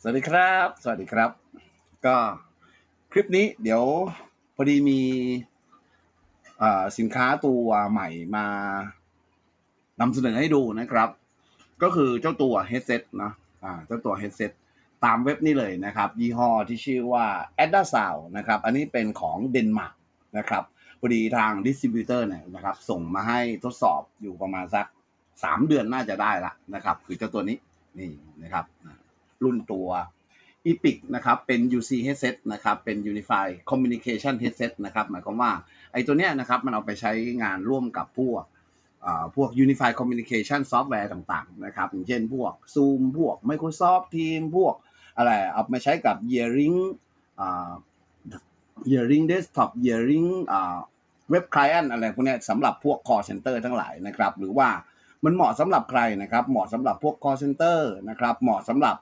สวัสดีครับ สวัสดีครับ ก็คลิปนี้เดี๋ยวพอดีมีสินค้าตัวใหม่มานำเสนอให้ดูนะครับ ก็คือเจ้าตัว headset นะเจ้าตัว headset ตามเว็บนี้เลยนะครับ ยี่ห้อที่ชื่อว่า a d d a Sound นะครับ อันนี้เป็นของเดนมาร์กนะครับพอดีทางดิสติบิวเตอร์เนี่ยนะครับ ส่งมาให้ทดสอบอยู่ประมาณสักสามเดือนน่าจะได้ละนะครับ คือเจ้าตัวนี้นี่นะครับ รุ่นตัว EPIC นะครับเป็น UC headset นะครับเป็น Unified Communication headset นะครับหมายความว่าไอ้ตัวเนี้ยนะครับมันเอาไปใช้งานร่วมกับพวกอ่าพวก Unified Communication Software ต่างๆนะครับอย่างเช่นพวก Zoom พวก Microsoft Teams พวกอะไรเอามาใช้กับ Yearing อ่า Yearing Desktop Yearing อ่า Web Client อะไรพวกเนี้ยสำหรับพวก Call Center ทั้งหลายนะครับ หรือว่ามันเหมาะสำหรับใครนะครับ เหมาะสำหรับพวก Call Center นะครับ เหมาะสำหรับ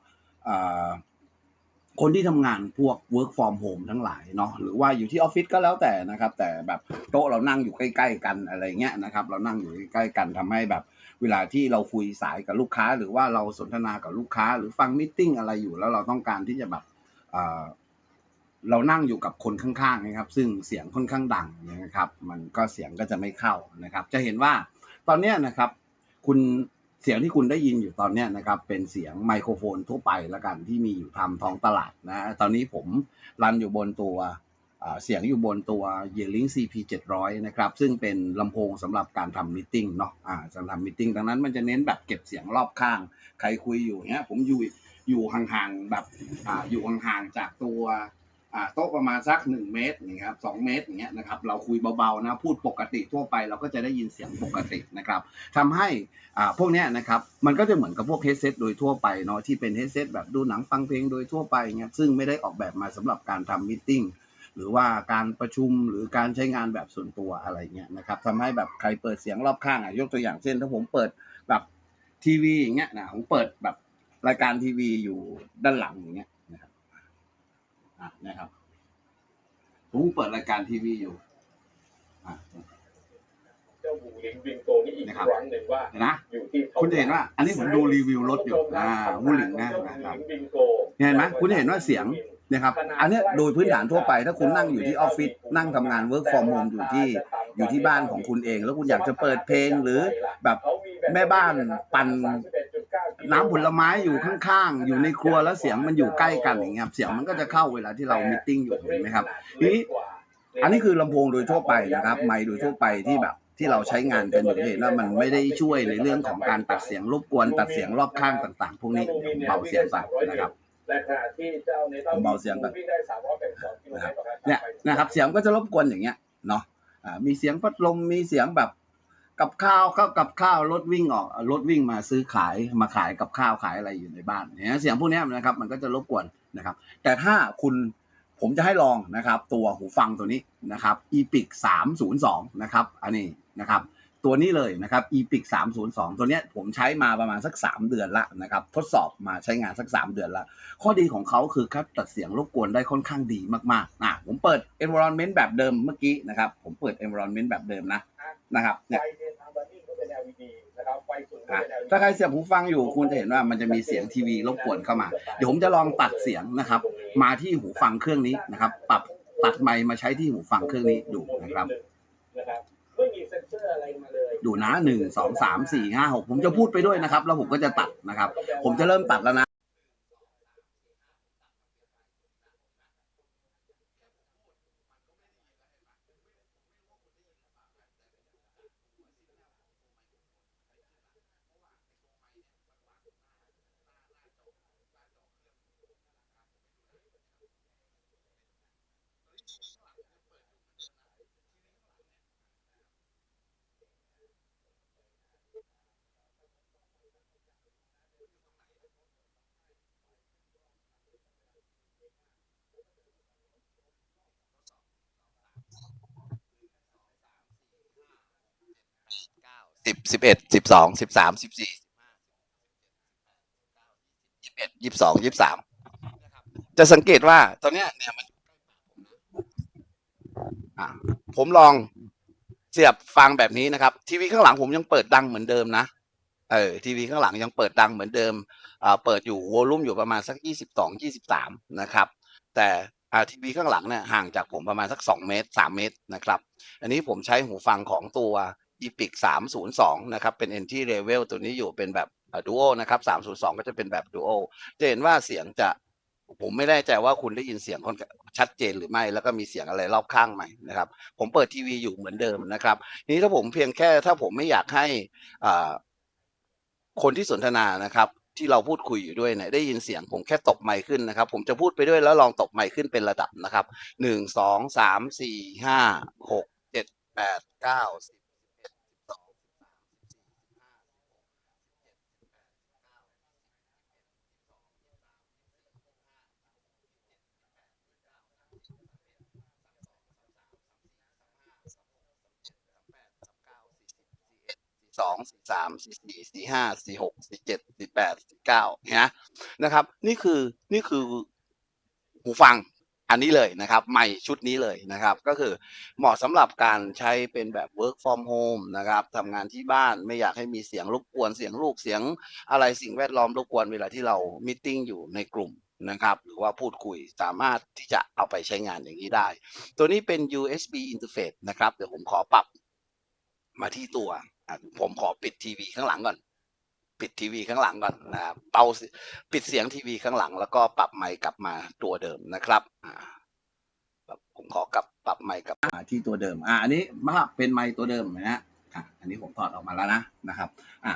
คนที่ทำงานพวก work from home ทั้งหลายเนาะหรือว่าอยู่ที่ออฟฟิศก็แล้วแต่นะครับ แต่แบบโต๊ะเรานั่งอยู่ใกล้ ๆ กันอะไรเงี้ยนะครับ เรานั่งอยู่ใกล้ๆกันทำให้แบบ เวลาที่เราคุยสายกับลูกค้า หรือว่าเราสนทนากับลูกค้า หรือฟังมิ팅อะไรอยู่แล้วเราต้องการที่จะแบบเรานั่งอยู่กับคนข้างๆนะครับ ซึ่งเสียงค่อนข้างดังนะครับ มันก็เสียงก็จะไม่เข้านะครับ จะเห็นว่าตอนนี้นะครับ คุณ เสียงที่คุณได้ยินอยู่ตอนนี้นะครับ เป็นเสียงไมโครโฟนทั่วไปละกันที่มีอยู่ตามท้องตลาดนะ ตอนนี้ผมรันอยู่บนตัวเสียงอยู่บนตัว Yearling CP 700นะครับ ซึ่งเป็นลำโพงสำหรับการทำมิ팅เนาะอ่าจะทำมิ팅ดังนั้นมันจะเน้นแบบเก็บเสียงรอบข้าง ใครคุยอยู่เนี้ยผมอยู่อยู่ห่างๆแบบออยู่ห่างๆจากตัว โต๊ะประมาณสักหนึ่งเมตรอย่างเงี้ยครับสองเมตรอย่างเงี้ยนะครับเราคุยเบาๆนะพูดปกติทั่วไปเราก็จะได้ยินเสียงปกตินะครับทำให้อ่าพวกเนี้ยนะครับมันก็จะเหมือนกับพวกเฮดเซตโดยทั่วไปเนาะที่เป็นเฮดเซตแบบดูหนังฟังเพลงโดยทั่วไปเงี้ยซึ่งไม่ได้ออกแบบมาสำหรับการทำมิ팅หรือว่าการประชุมหรือการใช้งานแบบส่วนตัวอะไรเงี้ยนะครับทำให้แบบใครเปิดเสียงรอบข้างอะยกตัวอย่างเช่น ถ้าผมเปิดแบบทีวีอย่างเงี้ยนะผมเปิดแบบรายการทีวีอยู่ด้านหลังอย่างเงี้ย อะนะครับ ผมเปิดรายการทีวีอยู่อะเจ้าบูลิงบิงโกนี่อีกนะครับครั้งหนึ่งว่าเห็นนะอยู่ที่คุณจะเห็นว่า อันนี้ผมดูรีวิวรถอยู่อ่าวูหลิงนะเจ้านะครับบูลิงบิงโกเห็นไหมคุณจะเห็นว่าเสียงนะครับ อันเนี้ยโดยพื้นฐานทั่วไป ถ้าคุณนั่งอยู่ที่ออฟฟิศนั่งทำงาน work from home อยู่ที่อยู่ที่บ้านของคุณเอง แล้วคุณอยากจะเปิดเพลงหรือแบบแม่บ้านปั่น น้ำผลไม้อยู่ข้างๆ อยู่ในครัวแล้วเสียงมันอยู่ใกล้กันอย่างเงี้ยครับเสียงมันก็จะเข้าเวลาที่เรามิ팅อยู่เห็นไหมครับทีนี้อันนี้คือลำโพงโดยทั่วไปนะครับ ไมค์โดยทั่วไปที่แบบที่เราใช้งานกันอยู่เห็นว่ามันไม่ได้ช่วยในเรื่องของการตัดเสียงรบกวนตัดเสียงรอบข้างต่าง ๆ พวกนี้เบาเสียงไปนะครับผมเบาเสียงก่อนวิ่งได้382กิโลเนี่ยนะครับเสียงก็จะรบกวนอย่างเงี้ยเนาะมีเสียงพัดลมมีเสียงแบบ กับข้าวเข้ากับข้าวรถวิ่งออกรถวิ่งมาซื้อขายมาขายกับข้าวขายอะไรอยู่ในบ้านเนี่ยเสียงพวกนี้นะครับ มันก็จะรบกวนนะครับ แต่ถ้าคุณผมจะให้ลองนะครับ ตัวหูฟังตัวนี้นะครับ epic 302นะครับอันนี้นะครับ ตัวนี้เลยนะครับ epic 302 ตัวเนี้ยผมใช้มาประมาณสัก 3 เดือนละนะครับ ทดสอบมาใช้งานสัก 3 เดือนละ ข้อดีของเขาคือคัดตัดเสียงรบกวนได้ค่อนข้างดีมากๆอะผมเปิด environment แบบเดิมเมื่อกี้นะครับ ผมเปิด environment แบบเดิมนะ นะครับไฟเนี่ยเดนทางบันนิ่งก็เป็น LED นะครับไฟสูงก็อะเป็น LED ถ้าใครเสียบหูฟังอยู่คุณจะเห็นว่ามันจะมีเสียงทีวีรบกวนเข้ามา เดี๋ยวผมจะลองตัดเสียงนะครับ มาที่หูฟังเครื่องนี้นะครับ ปรับตัดไมค์มาใช้ที่หูฟังเครื่องนี้ดูนะครับนะครับไม่มีเซ็นเซอร์อะไรมาเลยดูนะหนึ่งสองสามสี่ห้าหกผมจะพูดไปด้วยนะครับ แล้วผมก็จะตัดนะครับ ผมจะเริ่มตัดแล้วนะ สิบสิบเอ็ดสิบสองสิบสามสิบสี่ยี่สิบเอ็ดยี่สิบสองยี่สิบสามจะสังเกตว่าตอนเนี้ยเนี่ยมันผมลองเสียบฟังแบบนี้นะครับ ทีวีข้างหลังผมยังเปิดดังเหมือนเดิมนะเออทีวีข้างหลังยังเปิดดังเหมือนเดิมอ่าเปิดอยู่วอลลุ่มอยู่ประมาณสักยี่สิบสองยี่สิบสามนะครับ แต่อ่าทีวีข้างหลังเนี่ยห่างจากผมประมาณสักสองเมตรสามเมตรนะครับ อันนี้ผมใช้หูฟังของตัว Epic 302นย์สองนะครับเป็น entry level ตัวนี้อยู่เป็นแบบ duo นะครับ302ก็จะเป็นแบบ duo จะเห็นว่าเสียงจะผมไม่แน่ใจว่าคุณได้ยินเสียงค่อนข้างชัดเจนหรือไม่ แล้วก็มีเสียงอะไรรอบข้างไหมนะครับ ผมเปิดทีวีอยู่เหมือนเดิมนะครับนี้ถ้าผมเพียงแค่ถ้าผมไม่อยากให้คนที่สนทนานะครับ ที่เราพูดคุยอยู่ด้วยเนี่ยได้ยินเสียงผมแค่ตบไมค์ขึ้นนะครับ ผมจะพูดไปด้วยแล้วลองตบไมค์ขึ้นเป็นระดับนะครับหนึ่งสองสามสี่ห้าหกเจ็ดแปดเก้าสิบเอ็ดสิบสองสิบสามสิบสี่สิบห้าสิบหกสิบเจ็ดสิบแปดสิบเก้ายี่สิบยี่สิบเอ็ดยี่สิบสองยี่สิบสามยี่สิบสี่ยี่สิบห้ายี่สิบหกยี่สิบเจ็ดยี่สิบแปดยี่สิบเก้า สองสี่สามสี่สี่สี่ห้าสี่หกสี่เจ็ดสี่แปดสี่เก้านะนะครับ นี่คือนี่คือหูฟังอันนี้เลยนะครับ ใหม่ชุดนี้เลยนะครับ ก็คือเหมาะสำหรับการใช้เป็นแบบ work from home นะครับทำงานที่บ้านไม่อยากให้มีเสียงรบกวนเสียงลูกเสียงอะไรสิ่งแวดล้อมรบกวนเวลาที่เรามีติ้งอยู่ในกลุ่มนะครับหรือว่าพูดคุยสามารถที่จะเอาไปใช้งานอย่างนี้ได้ ตัวนี้เป็น USB interface นะครับ เดี๋ยวผมขอปรับมาที่ตัว ผมขอปิดทีวีข้างหลังก่อน ปิดทีวีข้างหลังก่อนนะครับเบาปิดเสียงทีวีข้างหลัง แล้วก็ปรับไมค์กลับมาตัวเดิมนะครับผมขอกลับปรับไมค์กลับอ่าที่ตัวเดิม อ่าอันนี้มาเป็นไมค์ตัวเดิมนะฮะอะอันนี้ผมถอดออกมาแล้วนะนะครับ อะ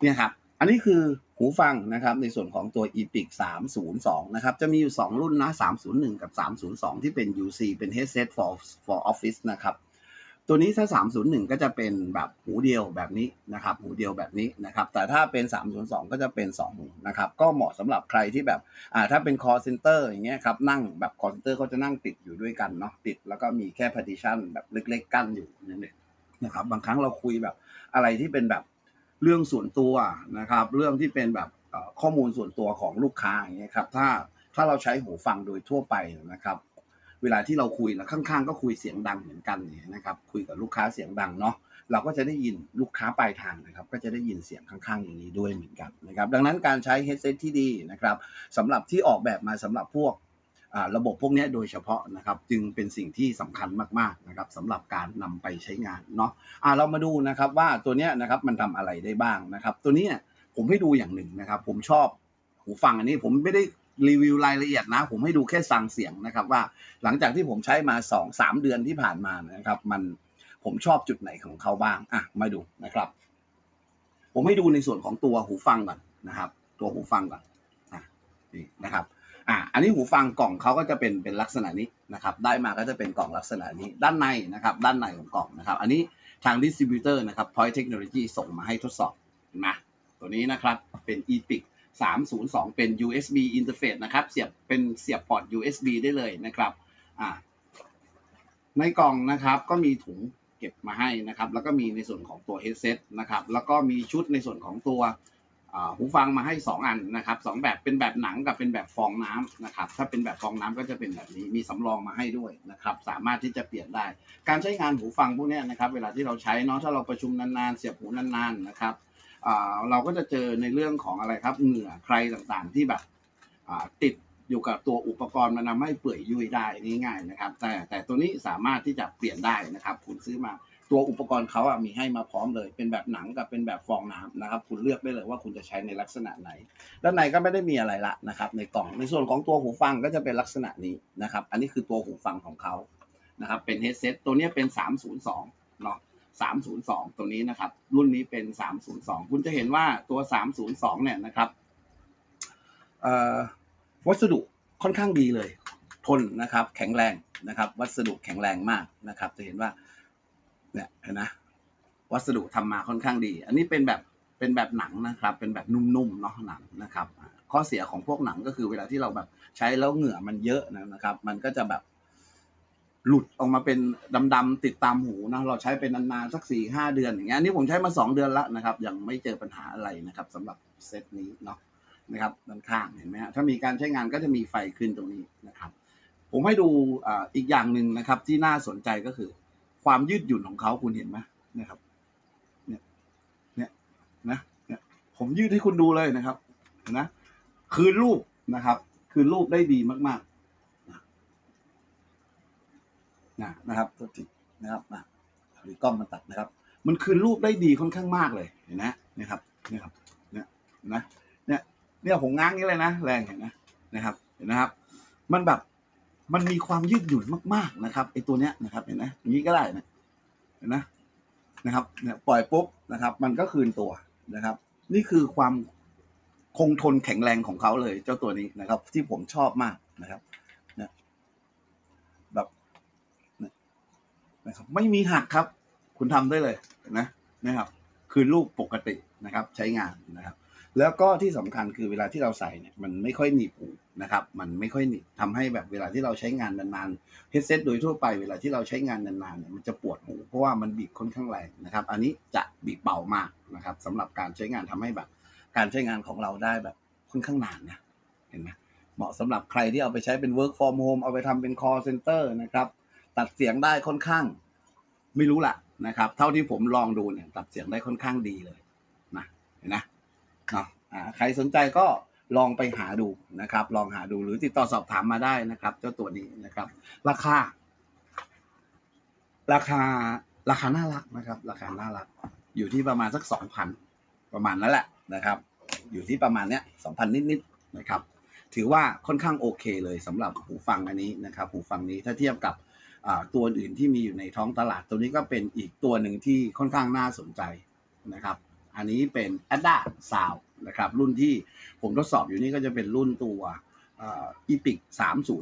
เนี่ยครับ อันนี้คือหูฟังนะครับ ในส่วนของตัว Epic 302 นะครับ จะมีอยู่ 2 รุ่นนะ 301 กับ 302 ที่เป็น UC เป็น headset for for office นะครับ ตัวนี้ถ้า 301 ก็จะเป็นแบบหูเดียวแบบนี้นะครับ หูเดียวแบบนี้นะครับ แต่ถ้าเป็น 302 ก็จะเป็น2หูนะครับ ก็เหมาะสำหรับใครที่แบบ อ่า ถ้าเป็น call center อย่างเงี้ยครับ นั่งแบบ call center เขาจะนั่งติดอยู่ด้วยกันเนาะ ติดแล้วก็มีแค่ partition แบบเล็กๆ กั้นอยู่นั่นเองนะครับ บางครั้งเราคุยแบบอะไรที่เป็นแบบเรื่องส่วนตัวนะครับ เรื่องที่เป็นแบบข้อมูลส่วนตัวของลูกค้าอย่างเงี้ยครับ ถ้าถ้าเราใช้หูฟังโดยทั่วไปนะครับ เวลาที่เราคุยแล้วข้างๆ ก็คุยเสียงดังเหมือนกันเนี่ยนะครับ คุยกับลูกค้าเสียงดังเนาะเราก็จะได้ยินลูกค้าปลายทางนะครับ ก็จะได้ยินเสียงข้างๆ อย่างนี้ด้วยเหมือนกันนะครับ ดังนั้นการใช้ headset ที่ดีนะครับสำหรับที่ออกแบบมาสำหรับพวกระบบพวกนี้โดยเฉพาะนะครับ จึงเป็นสิ่งที่สำคัญมากๆนะครับสำหรับการนำไปใช้งานเนาะอ่าเรามาดูนะครับว่าตัวเนี้ยนะครับมันทำอะไรได้บ้างนะครับ ตัวเนี้ยผมให้ดูอย่างหนึ่งนะครับ ผมชอบหูฟังอันนี้ผมไม่ได้ รีวิวรายละเอียดนะ ผมให้ดูแค่สังเสียงนะครับว่า หลังจากที่ผมใช้มาสองสามเดือนที่ผ่านมานะครับ มันผมชอบจุดไหนของเขาบ้างอะมาดูนะครับ ผมให้ดูในส่วนของตัวหูฟังก่อนนะครับ ตัวหูฟังก่อนอะนี่นะครับอะอันนี้หูฟังกล่องเขาก็จะเป็นเป็นลักษณะนี้นะครับ ได้มาก็จะเป็นกล่องลักษณะนี้ด้านในนะครับ ด้านในของกล่องนะครับ อันนี้ทางดิสติบิวเตอร์นะครับ Point Technology ส่งมาให้ทดสอบเห็นไหมตัวนี้นะครับเป็น Epic 302 เป็น USB interface นะครับ เสียบเป็นเสียบพอร์ต USB ได้เลยนะครับอะในกล่องนะครับก็มีถุงเก็บมาให้นะครับ แล้วก็มีในส่วนของตัว headset นะครับ แล้วก็มีชุดในส่วนของตัวหูฟังมาให้ 2 อันนะครับสองแบบเป็นแบบหนังกับเป็นแบบฟองน้ำนะครับ ถ้าเป็นแบบฟองน้ำก็จะเป็นแบบนี้มีสำรองมาให้ด้วยนะครับ สามารถที่จะเปลี่ยนได้ การใช้งานหูฟังพวกนี้นะครับ เวลาที่เราใช้เนาะถ้าเราประชุมนานๆ เสียบหูนานๆนะครับ เราก็จะเจอในเรื่องของอะไรครับเหงื่อใครต่างๆ ที่แบบติดอยู่กับตัวอุปกรณ์มันทำให้เปื่อยยุ่ยได้ง่ายๆนะครับ แต่แต่ตัวนี้สามารถที่จะเปลี่ยนได้นะครับ คุณซื้อมาตัวอุปกรณ์เขาอะมีให้มาพร้อมเลย เป็นแบบหนังกับเป็นแบบฟองน้ำนะครับ คุณเลือกได้เลยว่าคุณจะใช้ในลักษณะไหน ด้านในก็ไม่ได้มีอะไรละนะครับ ในกล่องในส่วนของตัวหูฟังก็จะเป็นลักษณะนี้นะครับ อันนี้คือตัวหูฟังของเขานะครับ เป็นเฮดเซตตัวนี้เป็น 302เนาะ 302 ตัวนี้นะครับ รุ่นนี้เป็น 302 คุณจะเห็นว่าตัว 302 เนี่ยนะครับวัสดุค่อนข้างดีเลย ทนนะครับ แข็งแรงนะครับ วัสดุแข็งแรงมากนะครับ จะเห็นว่าเนี่ยเห็นนะวัสดุทำมาค่อนข้างดี อันนี้เป็นแบบเป็นแบบหนังนะครับ เป็นแบบนุ่มๆเนาะหนังนะครับ ข้อเสียของพวกหนังก็คือเวลาที่เราแบบใช้แล้วเหงื่อมันเยอะนะครับ มันก็จะแบบ หลุดออกมาเป็นดำๆติดตามหูนะเราใช้เป็นนานๆสักสี่ห้าเดือนอย่างเงี้ยนนี้ผมใช้มาสองเดือนล้วนะครับ ยังไม่เจอปัญหาอะไรนะครับสำหรับเซตนี้เนาะนะครับด้านข้างเห็นไหมฮะถ้ามีการใช้งานก็จะมีไฟขึ้นตรงนี้นะครับ ผมให้ดูอ่าอีกอย่างหนึ่งนะครับ ที่น่าสนใจก็คือ ความยืดหยุ่นของเขาคุณเห็นไหมนี่ยครับเนี่ยเนี่ยนะเนี่ยผมยืดให้คุณดูเลยนะครับนะคืนรูปนะครับ คืนรูปได้ดีมากๆ นะนะครับตัวจินะครับนะหรือกล้องมันตัดนะครับ มันคืนรูปได้ดีค่อนข้างมากเลยเห็นไหมนะครับนี่ครับเนี่ยนะเนี่ยเนี่ยผมง้างนี้เลยนะ แรงเห็นนะนะครับเห็นนะครับ มันแบบมันมีความยืดหยุ่นมากๆนะครับไอตัวเนี้ยนะครับ เห็นไหมอย่างนี้ก็ได้นะเห็นนะนะครับเนี่ยปล่อยปุ๊บนะครับ มันก็คืนตัวนะครับ นี่คือความคงทนแข็งแรงของเขาเลย เจ้าตัวนี้นะครับ ที่ผมชอบมากนะครับเนี่ยแบบ นะครับ ไม่มีหักครับ คุณทำได้เลยนไหมนะครับ คือรูปปกตินะครับ ใช้งานนะครับ แล้วก็ที่สำคัญคือเวลาที่เราใส่เนี่ยมันไม่ค่อยหนีบหูนะครับ มันไม่ค่อยหนีบทำให้แบบเวลาที่เราใช้งานนานๆเฮดเซตโดยทั่วไปเวลาที่เราใช้งานนานๆเนี่ยมันจะปวดหูเพราะว่ามันบีบค่อนข้างแรงนะครับ อันนี้จะบีบเบามากนะครับสำหรับการใช้งานทำให้แบบ การใช้งานของเราได้แบบค่อนข้างนานนะเห็นไหมเหมาะสำหรับใครที่เอาไปใช้เป็น work from home เอาไปทำเป็น call center นะครับ ตัดเสียงได้ค่อนข้าง ไม่รู้ละนะครับ เท่าที่ผมลองดูเนี่ย ตัดเสียงได้ค่อนข้างดีเลยนะเห็นนะเนาะอ่าใครสนใจก็ลองไปหาดูนะครับ ลองหาดูหรือติดต่อสอบถามมาได้นะครับ เจ้าตัวนี้นะครับ ราคา ราคาราคาน่ารักนะครับ ราคาน่ารัก อยู่ที่ประมาณสักสองพันประมาณนั้นแหละนะครับ อยู่ที่ประมาณเนี้ยสองพันนิดๆนะครับ ถือว่าค่อนข้างโอเคเลยสำหรับหูฟังอันนี้นะครับ หูฟังนี้ถ้าเทียบกับ ตัวอื่นที่มีอยู่ในท้องตลาด ตัวนี้ก็เป็นอีกตัวหนึ่งที่ค่อนข้างน่าสนใจนะครับ อันนี้เป็น a d a Sound นะครับ รุ่นที่ผมทดสอบอยู่นี่ก็จะเป็นรุ่นตัวอ่า Epic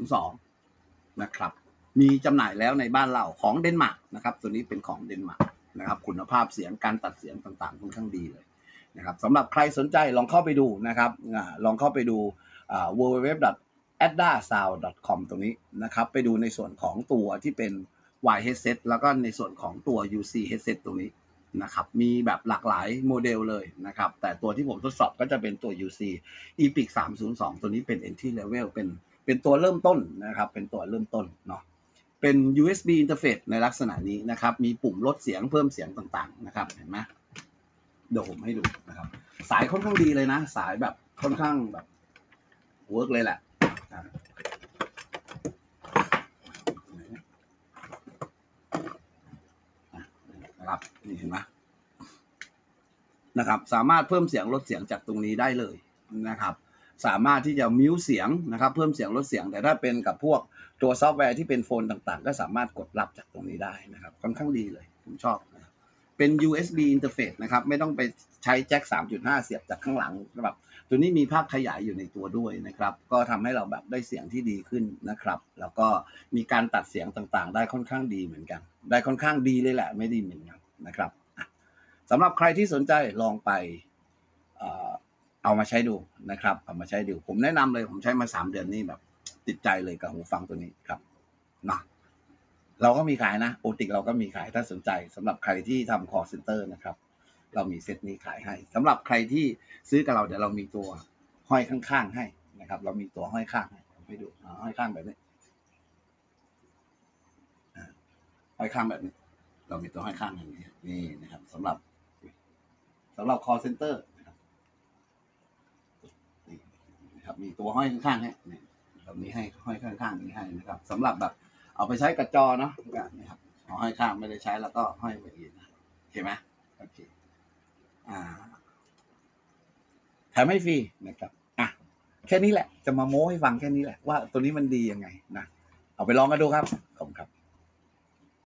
302 นะครับ มีจำหน่ายแล้วในบ้านเราของเดนมาร์กนะครับ ตัวนี้เป็นของเดนมาร์กนะครับ คุณภาพเสียงการตัดเสียงต่างๆค่อนข้างดีเลยนะครับสำหรับใครสนใจลองเข้าไปดูนะครับลองเข้าไปดู www. A d d a s o u n d c o m ตรงนี้นะครับ ไปดูในส่วนของตัวที่เป็น Y headset แล้วก็ในส่วนของตัว UC headset ตรงนี้นะครับ มีแบบหลากหลายโมเดลเลยนะครับ แต่ตัวที่ผมทดสอบก็จะเป็นตัว UC Epic 302 ตัวนี้เป็น entry level เป็นเป็นตัวเริ่มต้นนะครับ เป็นตัวเริ่มต้นเนาะ เป็น USB interface ในลักษณะนี้นะครับ มีปุ่มลดเสียงเพิ่มเสียงต่างๆนะครับ เห็นไหมเดี๋ยวผมให้ดูนะครับ สายค่อนข้างดีเลยนะ สายแบบค่อนข้างแบบเวิร์กเลยแหละ นะครับนี่เห็นไหมนะครับ สามารถเพิ่มเสียงลดเสียงจากตรงนี้ได้เลยนะครับ สามารถที่จะมิวเสียงนะครับ เพิ่มเสียงลดเสียง แต่ถ้าเป็นกับพวกตัวซอฟต์แวร์ที่เป็นโฟนต่างๆ ก็สามารถกดรับจากตรงนี้ได้นะครับ ค่อนข้างดีเลยผมชอบนะ เป็น USB interface นะครับ ไม่ต้องไปใช้แจ็ค 3.5 เสียบจากข้างหลังแบบตัวนี้มีภาคขยายอยู่ในตัวด้วยนะครับ ก็ทำให้เราแบบได้เสียงที่ดีขึ้นนะครับ แล้วก็มีการตัดเสียงต่างๆ ได้ค่อนข้างดีเหมือนกัน ได้ค่อนข้างดีเลยแหละ ไม่ดีเหมือนกันนะครับสำหรับใครที่สนใจลองไปเอามาใช้ดูนะครับ เอามาใช้ดู ผมแนะนำเลยผมใช้มาสามเดือนนี่แบบ ติดใจเลยกับหูฟังตัวนี้ครับนาะ เราก็มีขายนะโอติกเราก็มีขายถ้าสนใจสำหรับใครที่ทำ call center นะครับ เรามีเซตนี้ขายให้สำหรับใครที่ซื้อกับเราเดี๋ยวเรามีตัวห้อยข้างๆให้นะครับ เรามีตัวห้อยข้างให้ผมให้ดูห้อยข้างแบบนี้ห้อยข้างแบบนี้ เรามีตัวห้อยข้างอย่างนี้นี่นะครับสำหรับสำหรับ call center นะครับนี่นะครับ มีตัวห้อยข้างๆให้นี่แบบนี้ให้ห้อยข้างๆนี้ให้นะครับสำหรับแบบ เอาไปใช้กับจอเนาะนะครับเอห้อยข้างไม่ได้ใช้แล้วก็ห้อยไปอีกนะโอเคไหมโอเคอ่าแถมให้ฟรีนะครับอะแค่นี้แหละ จะมาโม้ให้ฟังแค่นี้แหละว่าตัวนี้มันดียังไงนะเอาไปลองกันดูครับขอบคุณครับ